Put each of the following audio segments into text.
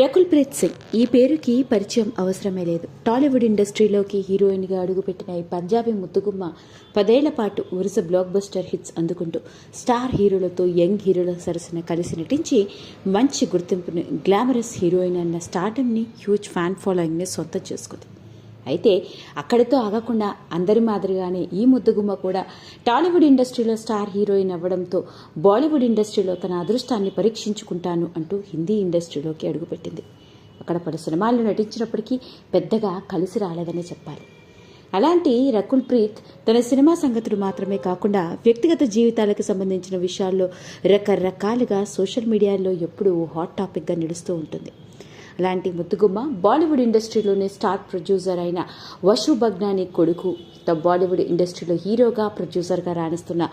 రకుల్ ప్రీత్ సింగ్ ఈ పేరుకి పరిచయం అవసరమే లేదు. టాలీవుడ్ ఇండస్ట్రీలోకి హీరోయిన్గా అడుగుపెట్టిన ఈ పంజాబీ ముత్తుగుమ్మ పదేళ్ళ పాటు వరుస బ్లాక్ బస్టర్ హిట్స్ అందుకుంటూ స్టార్ హీరోలతో యంగ్ హీరోల సరసన కలిసి నటించి మంచి గుర్తింపుని గ్లామరస్ హీరోయిన్ అన్న స్టార్టమ్ని హ్యూజ్ ఫ్యాన్ ఫాలోయింగ్ని సొంతం చేసుకుంది. అయితే అక్కడితో ఆగకుండా అందరి మాదిరిగానే ఈ ముద్దుగుమ్మ కూడా టాలీవుడ్ ఇండస్ట్రీలో స్టార్ హీరోయిన్ అవ్వడంతో బాలీవుడ్ ఇండస్ట్రీలో తన అదృష్టాన్ని పరీక్షించుకుంటాను అంటూ హిందీ ఇండస్ట్రీలోకి అడుగుపెట్టింది. అక్కడ పలు సినిమాల్లో నటించినప్పటికీ పెద్దగా కలిసి రాలేదనే చెప్పాలి. అలాంటి రకుల్ ప్రీత్ తన సినిమా సంగతులు మాత్రమే కాకుండా వ్యక్తిగత జీవితాలకు సంబంధించిన విషయాల్లో రకరకాలుగా సోషల్ మీడియాలో ఎప్పుడూ హాట్ టాపిక్గా నిలుస్తూ ఉంటుంది. లాంటి ముద్దుగుమ్మ బాలీవుడ్ ఇండస్ట్రీలోనే స్టార్ ప్రొడ్యూసర్ అయిన వషు బగ్నాని కొడుకు. ద బాలీవుడ్ ఇండస్ట్రీలో హీరోగా ప్రొడ్యూసర్గా రాణిస్తున్న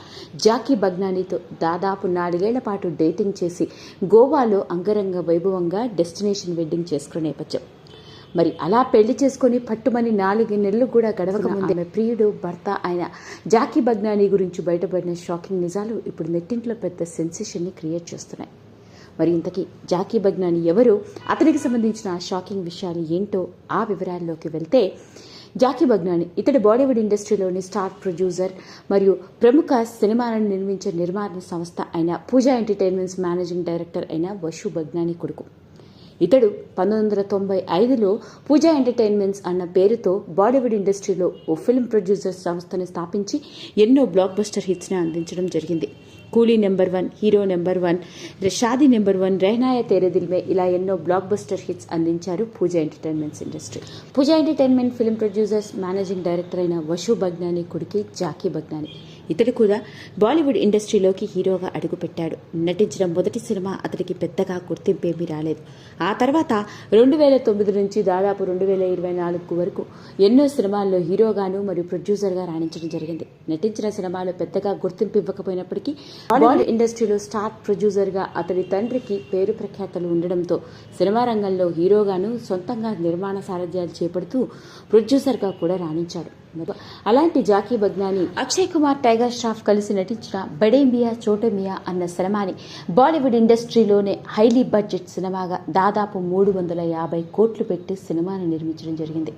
జాకీ బగ్నానీతో దాదాపు నాలుగేళ్ళ పాటు డేటింగ్ చేసి గోవాలో అంగరంగ వైభవంగా డెస్టినేషన్ వెడ్డింగ్ చేసుకునే నేపథ్యం. మరి అలా పెళ్ళి చేసుకుని పట్టుమని నాలుగు నెలలు కూడా గడవక ముందు ప్రియుడు భర్త ఆయన జాకీ బగ్నానీ గురించి బయటపడిన షాకింగ్ నిజాలు ఇప్పుడు నెట్టింట్లో పెద్ద సెన్సేషన్ని క్రియేట్ చేస్తున్నాయి. మరి ఇంతకీ జాకీ బగ్నాని ఎవరు? అతనికి సంబంధించిన షాకింగ్ విషయాలు ఏంటో ఆ వివరాల్లోకి వెళ్తే జాకీ బగ్నాని ఇతడి బాలీవుడ్ ఇండస్ట్రీలోని స్టార్ ప్రొడ్యూసర్ మరియు ప్రముఖ సినిమాలను నిర్మించే నిర్మాణ సంస్థ అయిన పూజా ఎంటర్టైన్మెంట్స్ మేనేజింగ్ డైరెక్టర్ అయిన వషు బగ్నాని కొడుకు. ఇతడు పంతొమ్మిది వందల తొంభై ఐదులో పూజా ఎంటర్టైన్మెంట్స్ అన్న పేరుతో బాలీవుడ్ ఇండస్ట్రీలో ఓ ఫిల్మ్ ప్రొడ్యూసర్ సంస్థను స్థాపించి ఎన్నో బ్లాక్ బస్టర్ హిట్స్ని అందించడం జరిగింది. Coolie number one hero number one Shaadi number one రెహనాయ తేరే ఇలా ఎన్నో బ్లాక్ బస్టర్ హిట్స్ అందించారు Pooja entertainments industry. Pooja entertainment film producers managing director అయిన వషు బగ్నాని కొడుకి జాకీ బగ్నాని ఇతడు కూడా బాలీవుడ్ ఇండస్ట్రీలోకి హీరోగా అడుగుపెట్టాడు. నటించిన మొదటి సినిమా అతడికి పెద్దగా గుర్తింపేమీ రాలేదు. ఆ తర్వాత రెండు వేల తొమ్మిది నుంచి దాదాపు రెండు వేల ఇరవై నాలుగు వరకు ఎన్నో సినిమాల్లో హీరోగాను మరియు ప్రొడ్యూసర్గా రాణించడం జరిగింది. నటించిన సినిమాలు పెద్దగా గుర్తింపు ఇవ్వకపోయినప్పటికీ బాలీవుడ్ ఇండస్ట్రీలో స్టార్ ప్రొడ్యూసర్గా అతడి తండ్రికి పేరు ప్రఖ్యాతలు ఉండడంతో సినిమా రంగంలో హీరోగాను సొంతంగా నిర్మాణ సారథ్యాలు చేపడుతూ ప్రొడ్యూసర్గా కూడా రాణించాడు. అలాంటి జాకీ బగ్నాని అక్షయ్ కుమార్ టైగర్ ష్రాఫ్ కలిసి నటించిన బడే మియా చోటే మియా అన్న సినిమాని బాలీవుడ్ ఇండస్ట్రీలోనే హైలీ బడ్జెట్ సినిమాగా దాదాపు మూడు వందల యాభై కోట్లు పెట్టి సినిమాను నిర్మించడం జరిగింది.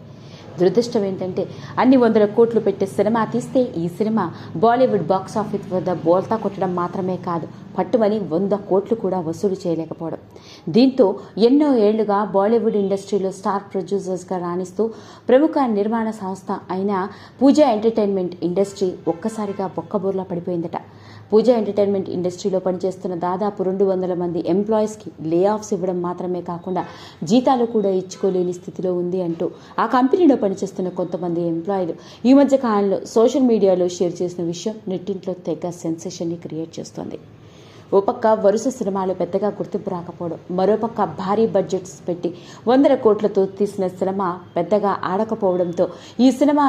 దురదృష్టం ఏంటంటే అన్ని వందల కోట్లు పెట్టే సినిమా తీస్తే ఈ సినిమా బాలీవుడ్ బాక్స్ ఆఫీస్ వద్ద బోల్తా కొట్టడం మాత్రమే కాదు పట్టుమని వంద కోట్లు కూడా వసూలు చేయలేకపోవడం. దీంతో ఎన్నో ఏళ్ళుగా బాలీవుడ్ ఇండస్ట్రీలో స్టార్ ప్రొడ్యూసర్స్గా రాణిస్తూ ప్రముఖ నిర్మాణ సంస్థ అయిన పూజా ఎంటర్టైన్మెంట్ ఇండస్ట్రీ ఒక్కసారిగా బొక్కబోర్లా పడిపోయిందట. పూజా ఎంటర్టైన్మెంట్ ఇండస్ట్రీలో పనిచేస్తున్న దాదాపు రెండు వందల మంది ఎంప్లాయీస్కి లే ఆఫ్స్ ఇవ్వడం మాత్రమే కాకుండా జీతాలు కూడా ఇచ్చుకోలేని స్థితిలో ఉంది అంటూ ఆ కంపెనీలో పనిచేస్తున్న కొంతమంది ఎంప్లాయీలు ఈ మధ్య కాలంలో సోషల్ మీడియాలో షేర్ చేసిన విషయం నెట్టింట్లో తెగ సెన్సేషన్ని క్రియేట్ చేస్తోంది. ఓ పక్క వరుస సినిమాలు పెద్దగా గుర్తింపు రాకపోవడం మరోపక్క భారీ బడ్జెట్స్ పెట్టి వందల కోట్లతో తీసిన సినిమా పెద్దగా ఆడకపోవడంతో ఈ సినిమా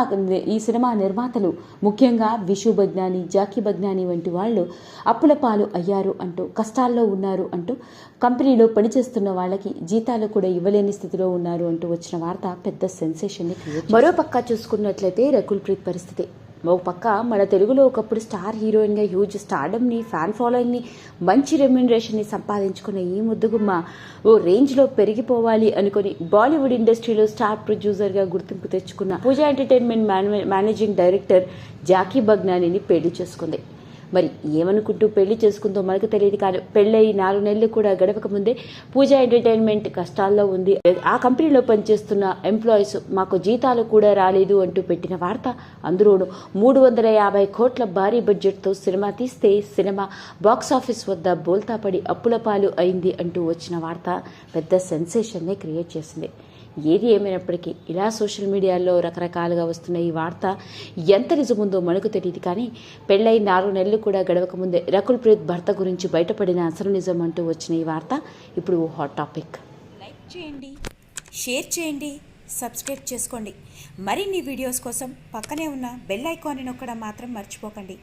ఈ సినిమా నిర్మాతలు ముఖ్యంగా విషు బజ్ఞాని జాకీ బజ్ఞాని వంటి వాళ్ళు అప్పుల పాలు అయ్యారు అంటూ కష్టాల్లో ఉన్నారు అంటూ కంపెనీలో పనిచేస్తున్న వాళ్ళకి జీతాలు కూడా ఇవ్వలేని స్థితిలో ఉన్నారు అంటూ వచ్చిన వార్త పెద్ద సెన్సేషన్ని మరోపక్క చూసుకున్నట్లయితే రకుల్ ప్రీత్ పరిస్థితి. ఓ పక్క మన తెలుగులో ఒకప్పుడు స్టార్ హీరోయిన్గా హ్యూజ్ స్టార్డమ్ని ఫ్యాన్ ఫాలోయింగ్ని మంచి రెమ్యునరేషన్ని సంపాదించుకున్న ఈ ముద్దుగుమ్మ ఓ రేంజ్లో పెరిగిపోవాలి అనుకుని బాలీవుడ్ ఇండస్ట్రీలో స్టార్ ప్రొడ్యూసర్గా గుర్తింపు తెచ్చుకున్న Pooja entertainment managing director Jackky బగ్నానిని పెళ్ళి చేసుకుంది. మరి ఏమనుకుంటూ పెళ్ళి చేసుకుందో మనకు తెలియదు కానీ పెళ్ళయి నాలుగు నెలలు కూడా గడవక ముందే పూజా ఎంటర్టైన్మెంట్ కష్టాల్లో ఉంది. ఆ కంపెనీలో పనిచేస్తున్న ఎంప్లాయీస్ మాకు జీతాలు కూడా రాలేదు అంటూ పెట్టిన వార్త అందులోనూ మూడు వందల యాభై కోట్ల భారీ బడ్జెట్తో సినిమా తీస్తే సినిమా బాక్స్ ఆఫీస్ వద్ద బోల్తా పడి అప్పుల పాలు అయింది అంటూ వచ్చిన వార్త పెద్ద సెన్సేషన్నే క్రియేట్ చేసింది. ఏది ఏమైనప్పటికీ ఇలా సోషల్ మీడియాలో రకరకాలుగా వస్తున్న ఈ వార్త ఎంత నిజముందో మనకు తెలియదు కానీ పెళ్ళై నాలుగు నెలలు కూడా గడవక ముందే రకుల్ ప్రీత్ భర్త గురించి బయటపడిన అసలు నిజం అంటూ వచ్చిన ఈ వార్త ఇప్పుడు హాట్ టాపిక్ లైక్ చేయండి షేర్ చేయండి సబ్స్క్రైబ్ చేసుకోండి. మరిన్ని వీడియోస్ కోసం పక్కనే ఉన్న బెల్ ఐకాన్ని నొక్కడం మాత్రం మర్చిపోకండి.